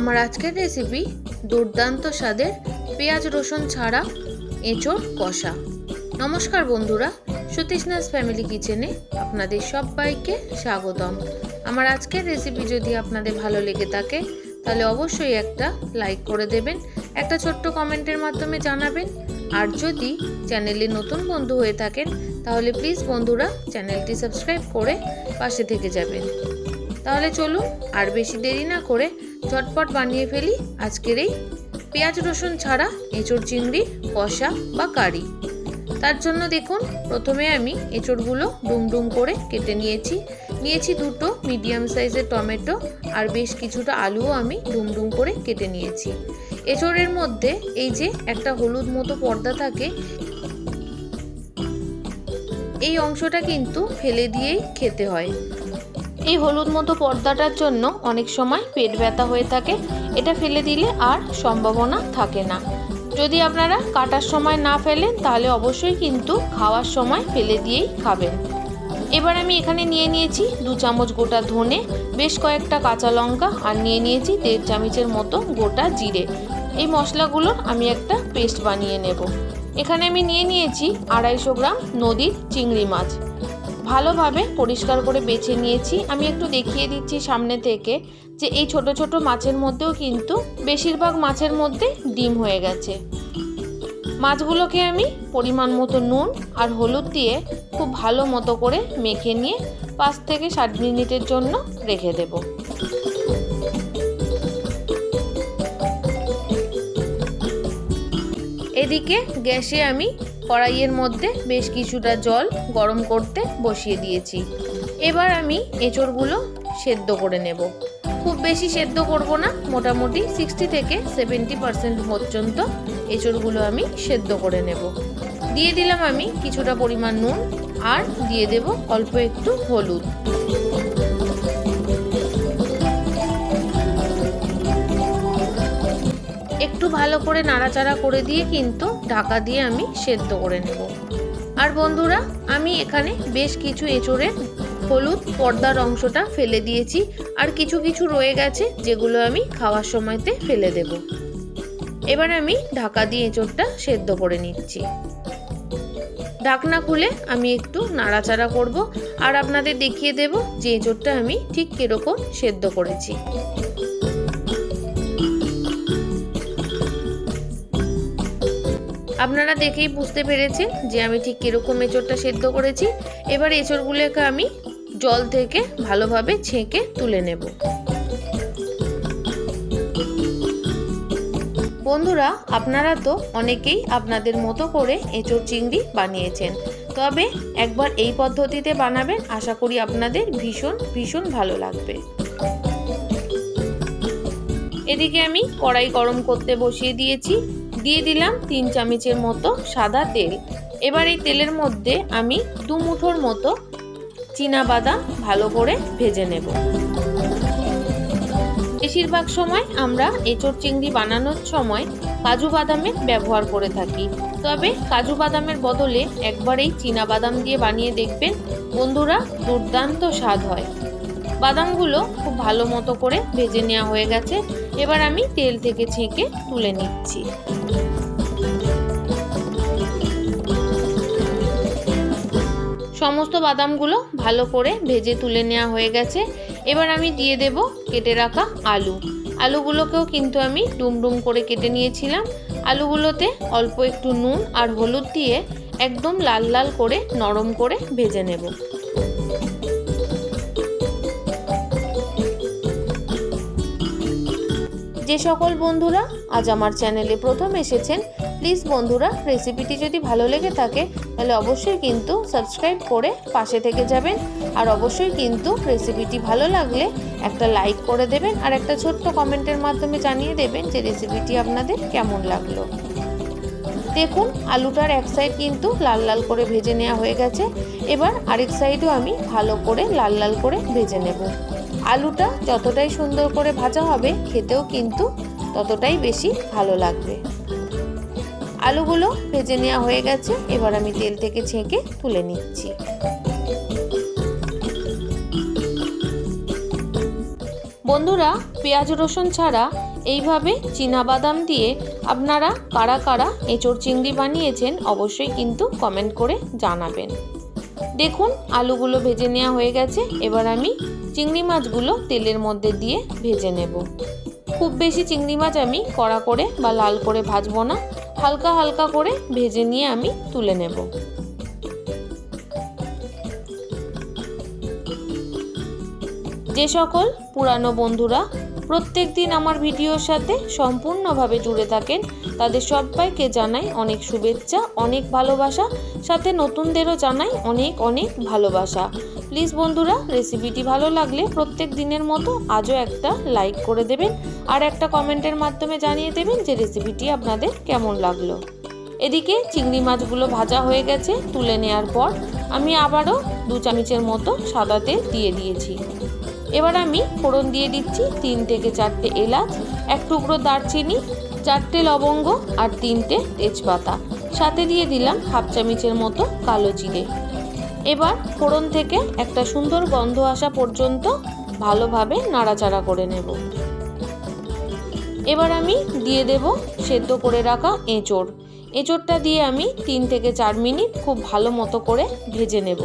আমার আজকের রেসিপি দুর্দান্ত স্বাদের পেঁয়াজ রসুন ছাড়া এঁচোড় কষা। নমস্কার বন্ধুরা সতীশনাথ ফ্যামিলি কিচেনে আপনাদের সবাইকে স্বাগতম। আমার আজকের রেসিপি যদি আপনাদের ভালো লেগে থাকে, তাহলে অবশ্যই একটা লাইক করে দেবেন, একটা ছোট্ট কমেন্টের মাধ্যমে জানাবেন। আর যদি চ্যানেলে নতুন বন্ধু হয়ে থাকেন, তাহলে প্লিজ বন্ধুরা চ্যানেলটি সাবস্ক্রাইব করে পাশে থেকে যাবেন। তাহলে চলুন আর বেশি দেরি না করে ঝটপট বানিয়ে ফেলি আজকের এই পেঁয়াজ রসুন ছাড়া এঁচড় চিংড়ি, কষা বা কারি। তার জন্য দেখুন, প্রথমে আমি এঁচড়গুলো ডুম ডুম করে কেটে নিয়েছি। নিয়েছি দুটো মিডিয়াম সাইজের টমেটো আর বেশ কিছুটা আলুও আমি ডুম ডুম করে কেটে নিয়েছি। এঁচড়ের মধ্যে এই যে একটা হলুদ মতো পর্দা থাকে, এই অংশটা কিন্তু ফেলে দিয়েই খেতে হয়। এই হলুদ মতো পর্দাটার জন্য অনেক সময় পেট ব্যথা হয়ে থাকে। এটা ফেলে দিলে আর সম্ভাবনা থাকে না। যদি আপনারা কাটার সময় না ফেলেন, তাহলে অবশ্যই কিন্তু খাওয়ার সময় ফেলে দিয়েই খাবেন। এবার আমি এখানে নিয়ে নিয়েছি দু চামচ গোটা ধনে, বেশ কয়েকটা কাঁচা লঙ্কা, আর নিয়ে নিয়েছি দেড় চামচের মতো গোটা জিরে। এই মশলাগুলোর আমি একটা পেস্ট বানিয়ে নেব। এখানে আমি নিয়ে নিয়েছি আড়াইশো গ্রাম নদীর চিংড়ি মাছ। ভালোভাবে পরিষ্কার করে বেছে নিয়েছি। আমি একটু দেখিয়ে দিচ্ছি সামনে থেকে যে এই ছোট ছোট মাছের মধ্যেও কিন্তু বেশিরভাগ মাছের মধ্যে ডিম হয়ে গেছে। মাছগুলোকে আমি পরিমাণ মতো নুন আর হলুদ দিয়ে খুব ভালো মতো করে মেখে নিয়ে পাঁচ থেকে ষাট মিনিটের জন্য রেখে দেব। এদিকে গ্যাসে আমি কড়াইয়ের মধ্যে বেশ কিছুটা জল গরম করতে বসিয়ে দিয়েছি। এবার আমি এঁচড়গুলো সেদ্ধ করে নেব। খুব বেশি সেদ্ধ করব না, মোটামুটি সিক্সটি থেকে সেভেন্টি পার্সেন্ট পর্যন্ত এঁচড়গুলো আমি সেদ্ধ করে নেব। দিয়ে দিলাম আমি কিছুটা পরিমাণ নুন আর দিয়ে দেব অল্প একটু হলুদ। একটু ভালো করে নাড়াচাড়া করে দিয়ে কিন্তু ঢাকা দিয়ে আমি সেদ্ধ করে নেব। আর বন্ধুরা, আমি এখানে বেশ কিছু এঁচড়ের হলুদ পর্দার অংশটা ফেলে দিয়েছি। আর কিছু কিছু রয়ে গেছে যেগুলো আমি খাওয়ার সময়তে ফেলে দেব। এবার আমি ঢাকা দিয়ে এঁচড়টা সেদ্ধ করে নিচ্ছি। ঢাকনা খুলে আমি একটু নাড়াচাড়া করব। আর আপনাদের দেখিয়ে দেব যে এঁচড়টা আমি ঠিক কীরকম সেদ্ধ করেছি। আপনারা দেখেই বুঝতে পেরেছেন যে আমি ঠিক কীরকম এঁচড়টা সেদ্ধ করেছি। এবার এঁচড়গুলোকে আমি জল থেকে ভালোভাবে ছেঁকে তুলে নেব। বন্ধুরা, আপনারা তো অনেকেই আপনাদের মতো করে এঁচড় চিংড়ি বানিয়েছেন। তবে একবার এই পদ্ধতিতে বানাবেন, আশা করি আপনাদের ভীষণ ভীষণ ভালো লাগবে। এদিকে আমি কড়াই গরম করতে বসিয়ে দিয়েছি। দিয়ে দিলাম তিন চামচের মতো সাদা তেল। এবার এই তেলের মধ্যে আমি দু মুঠোর মতো বাদাম ভালো করে ভেজে নেব। বেশিরভাগ সময় আমরা এঁচড় চিংড়ি বানানোর সময় কাজু বাদামের ব্যবহার করে থাকি। তবে কাজু বাদামের বদলে একবার এই বাদাম দিয়ে বানিয়ে দেখবেন বন্ধুরা দুর্দান্ত স্বাদ হয়। বাদামগুলো খুব ভালো মতো করে ভেজে নেওয়া হয়ে গেছে। এবার আমি তেল থেকে ছেঁকে তুলে নিচ্ছি। সমস্ত বাদামগুলো ভালো করে ভেজে তুলে নেওয়া হয়ে গেছে। এবার আমি দিয়ে দেব কেটে রাখা আলু। আলুগুলোকেও কিন্তু আমি ডুম ডুম করে কেটে নিয়েছিলাম। আলুগুলোতে অল্প একটু নুন আর হলুদ দিয়ে একদম লাল লাল করে নরম করে ভেজে নেব। যে সকল বন্ধুরা আজ আমার চ্যানেলে প্রথম এসেছেন প্লিজ বন্ধুরা রেসিপিটি যদি ভালো লেগে থাকে, তাহলে অবশ্যই কিন্তু সাবস্ক্রাইব করে পাশে থেকে যাবেন। আর অবশ্যই কিন্তু রেসিপিটি ভালো লাগলে একটা লাইক করে দেবেন আর একটা ছোট্ট কমেন্টের মাধ্যমে জানিয়ে দেবেন যে রেসিপিটি আপনাদের কেমন লাগল। দেখুন, আলুটার এক সাইড কিন্তু লাল লাল করে ভেজে নেওয়া হয়ে গেছে। এবার আরেক সাইডও আমি ভালো করে লাল লাল করে ভেজে নেব। আলুটা যতটাই সুন্দর করে ভাজা হবে, খেতেও কিন্তু ততটাই বেশি ভালো লাগবে। আলুগুলো ভেজে নেওয়া হয়ে গেছে, এবার আমি তেল থেকে ছেঁকে তুলে নিচ্ছি। বন্ধুরা, পেঁয়াজ রসুন ছাড়া এইভাবে বাদাম দিয়ে আপনারা কারা কারা এঁচোড় চিংড়ি বানিয়েছেন অবশ্যই কিন্তু কমেন্ট করে জানাবেন। দেখুন, আলুগুলো ভেজে নেওয়া হয়ে গেছে, এবার আমি চিংড়ি মাছগুলো তেলের মধ্যে দিয়ে ভেজে নেব। খুব বেশি চিংড়ি মাছ আমি কড়া করে বা লাল করে ভাজবো না, হালকা হালকা করে ভেজে নিয়ে আমি তুলে নেব। যে সকল পুরানো বন্ধুরা প্রত্যেক দিন আমার ভিডিওর সাথে সম্পূর্ণভাবে জুড়ে থাকেন, তাদের সবাইকে জানাই অনেক শুভেচ্ছা, অনেক ভালোবাসা, সাথে নতুনদেরও জানাই অনেক অনেক ভালোবাসা। প্লিজ বন্ধুরা রেসিপিটি ভালো লাগলে প্রত্যেক দিনের মতো আজও একটা লাইক করে দেবেন আর একটা কমেন্টের মাধ্যমে জানিয়ে দেবেন যে রেসিপিটি আপনাদের কেমন লাগল। এদিকে চিংড়ি মাছগুলো ভাজা হয়ে গেছে, তুলে নেওয়ার পর আমি আবারও দু চামচের মতো সাদা তেল দিয়ে দিয়েছি। এবার আমি ফোড়ন দিয়ে দিচ্ছি তিন থেকে চারটে এলাচ, এক টুকরো দারচিনি, চারটে লবঙ্গ আর তিনটে তেজপাতা। সাথে দিয়ে দিলাম হাফ চামচের মতো কালো জিরে। এবার ফোড়ন থেকে একটা সুন্দর গন্ধ আসা পর্যন্ত ভালোভাবে নাড়াচাড়া করে নেব। এবার আমি দিয়ে দেব সেদ্ধ করে রাখা এঁচড়। এঁচড়টা দিয়ে আমি তিন থেকে চার মিনিট খুব ভালো মতো করে ভেজে নেব।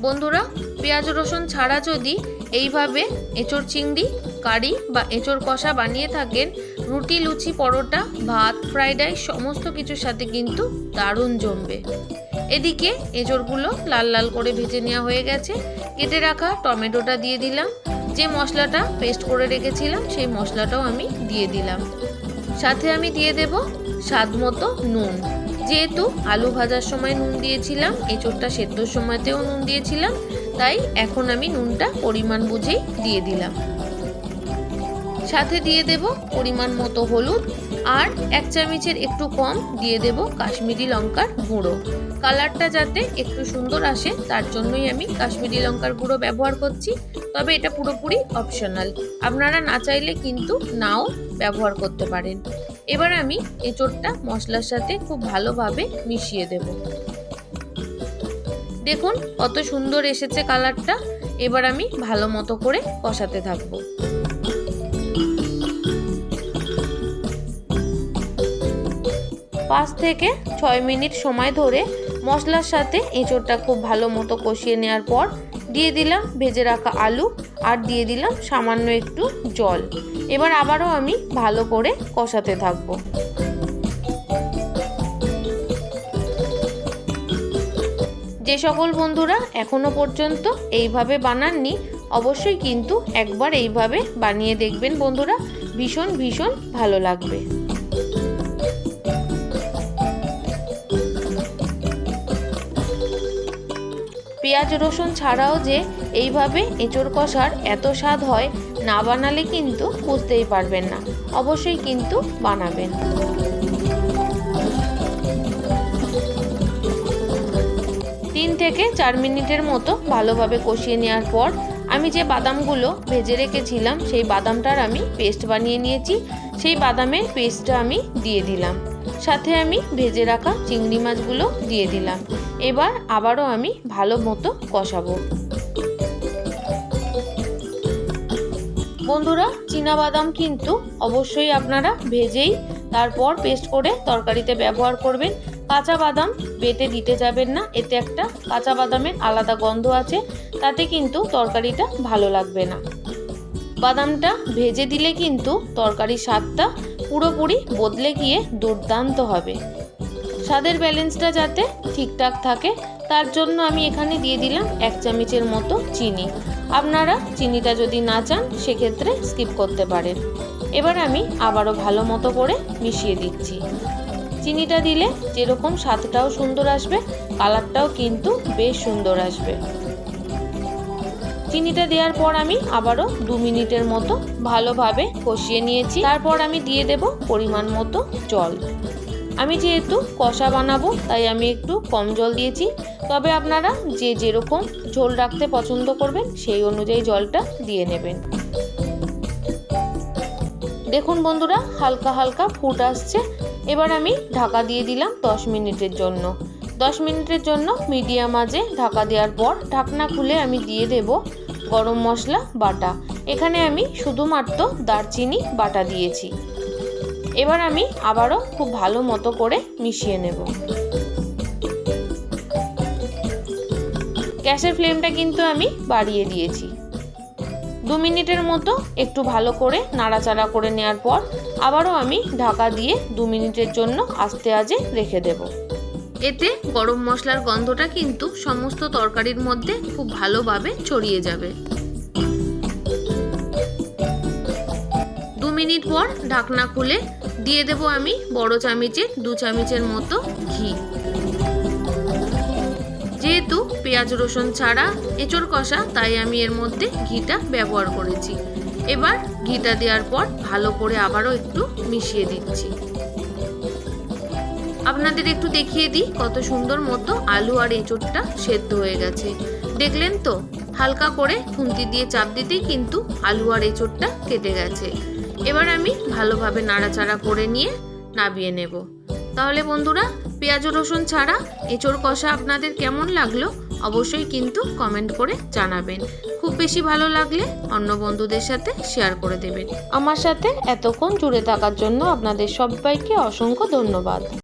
বন্ধুরা, পেঁয়াজ, রসুন ছাড়া যদি এইভাবে এঁচড়, চিংড়ি, কারি বা এঁচড় কষা বানিয়ে থাকেন রুটি, লুচি, পরোটা, ভাত ফ্রাইড রাইস সমস্ত কিছুর সাথে কিন্তু দারুণ জমবে। এদিকে এঁচড়গুলো লাল লাল করে ভেজে নেওয়া হয়ে গেছে। কেটে রাখা টমেটোটা দিয়ে দিলাম। যে মশলাটা পেস্ট করে রেখেছিলাম, সেই মশলাটাও আমি দিয়ে দিলাম। সাথে আমি দিয়ে দেব স্বাদ মতো নুন। যেহেতু আলু ভাজার সময় নুন দিয়েছিলাম, এঁচোড়টা সেদ্ধর সময়তেও নুন দিয়েছিলাম, তাই এখন আমি নুনটা পরিমাণ বুঝেই দিয়ে দিলাম। সাথে দিয়ে দেব পরিমাণ মতো হলুদ আর এক চামচের একটু কম দিয়ে দেব কাশ্মীরি লঙ্কার গুঁড়ো। কালারটা যাতে একটু সুন্দর আসে, তার জন্যই আমি কাশ্মীরি লঙ্কার গুঁড়ো ব্যবহার করছি, তবে এটা পুরোপুরি অপশনাল আপনারা না চাইলে কিন্তু নাও ব্যবহার করতে পারেন। এবার আমি এঁচোড়টা মশলার সাথে খুব ভালোভাবে মিশিয়ে দেব। দেখুন কত সুন্দর এসেছে কালারটা। এবার আমি ভালো মতো করে কষাতে থাকব। পাঁচ থেকে ছয় মিনিট সময় ধরে মশলার সাথে এঁচোড়টা খুব ভালো মতো কষিয়ে নেওয়ার পর দিয়ে দিলাম ভেজে রাখা আলু আর দিয়ে দিলাম সামান্য একটু জল। এবার আবারও আমি ভালো করে কষাতে থাকব। যে সকল বন্ধুরা এখনও পর্যন্ত এইভাবে বানাননি, অবশ্যই কিন্তু একবার এইভাবে বানিয়ে দেখবেন বন্ধুরা। ভীষণ ভীষণ ভালো লাগবে। পেঁয়াজ, রসুন ছাড়াও যে এইভাবে এঁচড় কষার এত স্বাদ হয়, না বানালে কিন্তু বুঝতেই পারবেন না। অবশ্যই কিন্তু বানাবেন। তিন থেকে চার মিনিটের মতো ভালোভাবে কষিয়ে নেওয়ার পর আমি যে বাদামগুলো ভেজে রেখেছিলাম, সেই বাদামটার আমি পেস্ট বানিয়ে নিয়েছি। সেই বাদামের পেস্টটা আমি দিয়ে দিলাম। সাথে আমি ভেজে রাখা চিংড়ি মাছগুলো দিয়ে দিলাম। এবার আবারও আমি ভালো মতো কষাবো। বন্ধুরা বাদাম কিন্তু অবশ্যই আপনারা ভেজেই তারপর পেস্ট করে তরকারিতে ব্যবহার করবেন। কাঁচা বাদাম বেটে দিতে যাবেন না, এতে একটা কাঁচা বাদামের আলাদা গন্ধ আছে, তাতে কিন্তু তরকারিটা ভালো লাগবে না। বাদামটা ভেজে দিলে কিন্তু তরকারির স্বাদটা পুরোপুরি বদলে গিয়ে দুর্দান্ত হবে। স্বাদের ব্যালেন্সটা যাতে ঠিকঠাক থাকে, তার জন্য আমি এখানে দিয়ে দিলাম এক চামচের মতো চিনি। আপনারা চিনিটা যদি না চান, সেক্ষেত্রে স্কিপ করতে পারেন। এবার আমি আবারও ভালো মতো করে মিশিয়ে দিচ্ছি। চিনিটা দিলে যেরকম স্বাদটাও সুন্দর আসবে, কালারটাও কিন্তু বেশ সুন্দর আসবে। চিনিটা দেওয়ার পর আমি আবারও দু মিনিটের মতো ভালোভাবে কষিয়ে নিয়েছি। তারপর আমি দিয়ে দেব পরিমাণ মতো জল। আমি যেহেতু কষা বানাবো, তাই আমি একটু কম জল দিয়েছি। তবে আপনারা যে যেরকম ঝোল রাখতে পছন্দ করবেন, সেই অনুযায়ী জলটা দিয়ে নেবেন। দেখুন বন্ধুরা, হালকা হালকা ফুট আসছে। এবার আমি ঢাকা দিয়ে দিলাম দশ মিনিটের জন্য। দশ মিনিটের জন্য মিডিয়াম আজে ঢাকা দেওয়ার পর ঢাকনা খুলে আমি দিয়ে দেব গরম মশলা, বাটা। এখানে আমি শুধুমাত্র দারচিনি, বাটা দিয়েছি। এবার আমি আবারও খুব ভালো মতো করে মিশিয়ে নেব। গ্যাসের ফ্লেমটা কিন্তু আমি বাড়িয়ে দিয়েছি। দু মিনিটের মতো একটু ভালো করে নাড়াচাড়া করে নেওয়ার পর আবারও আমি ঢাকা দিয়ে দু মিনিটের জন্য আস্তে আজে রেখে দেব। এতে গরম মশলার গন্ধটা কিন্তু সমস্ত তরকারির মধ্যে খুব ভালোভাবে ছড়িয়ে যাবে। মিনিট পর ঢাকনা খুলে দিয়ে দেব আমি বড় চামচের, দু চামচের মতো ঘি। যেহেতু পেঁয়াজ, রসুন ছাড়া এঁচড় কষা, তাই আমি এর মধ্যে ঘিটা ব্যবহার করেছি। এবার ঘিটা দেওয়ার পর ভালো করে আবারও একটু মিশিয়ে দিচ্ছি। আপনাদের একটু দেখিয়ে দিই কত সুন্দর মতো আলু আর এঁচড়টা সেদ্ধ হয়ে গেছে। দেখলেন তো? হালকা করে খুন্তি দিয়ে চাপ দিতেই কিন্তু আলু আর এঁচড়টা কেটে গেছে। এবার আমি ভালোভাবে নাড়াচাড়া করে নিয়ে নাবিয়ে নেব। তাহলে বন্ধুরা, পেঁয়াজ রসুন ছাড়া এঁচোর কষা আপনাদের কেমন লাগল অবশ্যই কিন্তু কমেন্ট করে জানাবেন। খুব বেশি ভালো লাগলে অন্য বন্ধুদের সাথে শেয়ার করে দেবেন। আমার সাথে এতক্ষণ জুড়ে থাকার জন্য আপনাদের সবাইকে অসংখ্য ধন্যবাদ।